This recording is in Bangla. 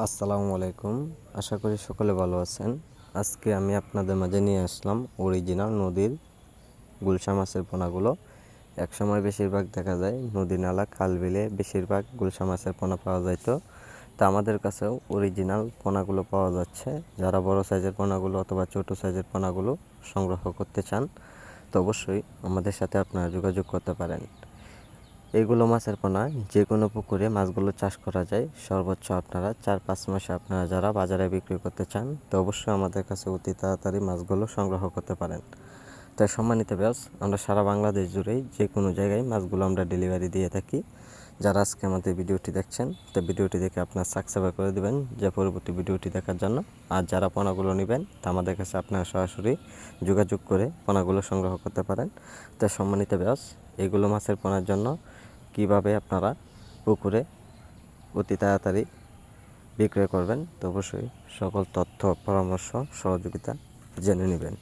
আসসালামু আলাইকুম। আশা করি সকলে ভালো আছেন। আজকে আমি আপনাদের মাঝে নিয়ে আসলাম অরিজিনাল নদীর গুলশা মাছের পোনাগুলো। একসময় বেশিরভাগ দেখা যায় নদী নালা, খাল বিলে বেশিরভাগ গুলশা মাছের পোনা পাওয়া যাইতো তা। আমাদের কাছেও অরিজিনাল পোনাগুলো পাওয়া যাচ্ছে। যারা বড় সাইজের পোনাগুলো অথবা ছোটো সাইজের পোনাগুলো সংগ্রহ করতে চান, তো অবশ্যই আমাদের সাথে আপনারা যোগাযোগ করতে পারেন। এইগুলো মাছের পোনা যে কোনো পুকুরে মাছগুলো চাষ করা যায়। সর্বোচ্চ আপনারা চার পাঁচ মাসে আপনারা যারা বাজারে বিক্রি করতে চান, তো অবশ্যই আমাদের কাছে অতি তাড়াতাড়ি মাছগুলো সংগ্রহ করতে পারেন। তাই সম্মানিত ব্যাস আমরা সারা বাংলাদেশ জুড়েই যে কোনো জায়গায় মাছগুলো আমরা ডেলিভারি দিয়ে থাকি। যারা আজকে আমাদের ভিডিওটি দেখছেন, তো ভিডিওটি দেখে আপনার সাবস্ক্রাইব করে দেবেন, যে পরবর্তী ভিডিওটি দেখার জন্য। আর যারা পোনাগুলো নেবেন, তা আমাদের কাছে আপনারা সরাসরি যোগাযোগ করে পোনাগুলো সংগ্রহ করতে পারেন। তো সম্মানিত ব্যাস এগুলো মাছের পোনার জন্য কীভাবে আপনারা পুকুরে অতি তাড়াতাড়ি বিক্রয় করবেন, তো অবশ্যই সকল তথ্য, পরামর্শ, সহযোগিতা জেনে নেবেন।